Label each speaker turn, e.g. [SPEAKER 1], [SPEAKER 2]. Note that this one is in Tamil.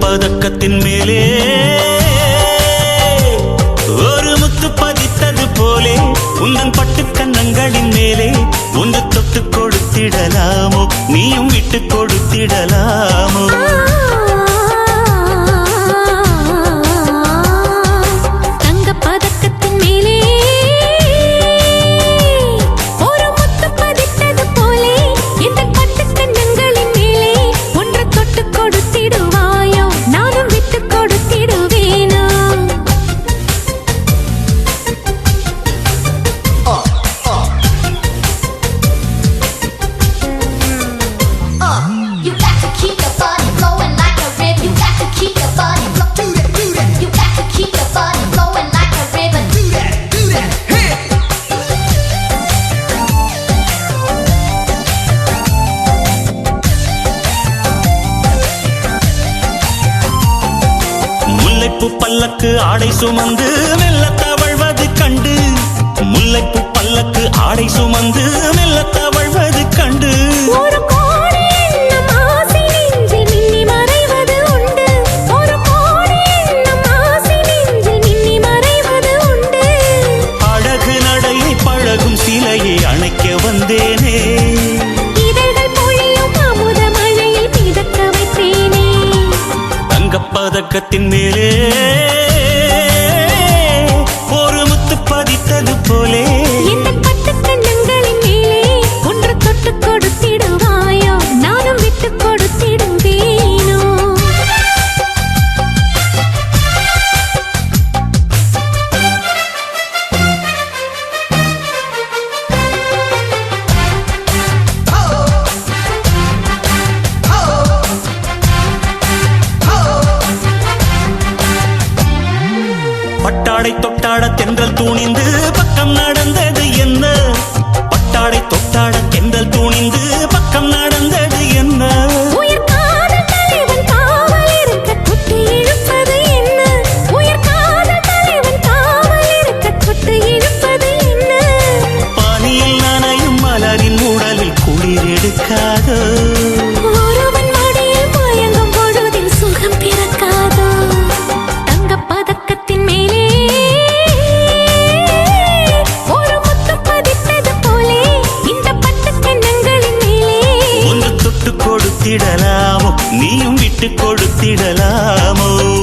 [SPEAKER 1] பதக்கத்தின் மேலே ஒரு முத்து பதித்தது போலே உந்தன் பட்டு கண்ணங்களின் மேலே ஒன்று தொட்டு கொடுத்திடலாமோ? நீயும் விட்டு கொடுத்திடலாம்? பல்லக்கு ஆடை சுமந்து மெல்ல தவழ்வது கண்டு. முல்லைப்பு பல்லக்கு ஆடை சுமந்து மெல்ல தவழ்வது கண்டு. சிலையை அணைக்க வந்தேனே. தங்கப்பதக்கத்தின் மேலே பட்டாடை தொட்டாட தென்றல் துணிந்து பக்கம் நடந்தது என்ன? பட்டாடை தொட்டாட தென்றல் కదలాము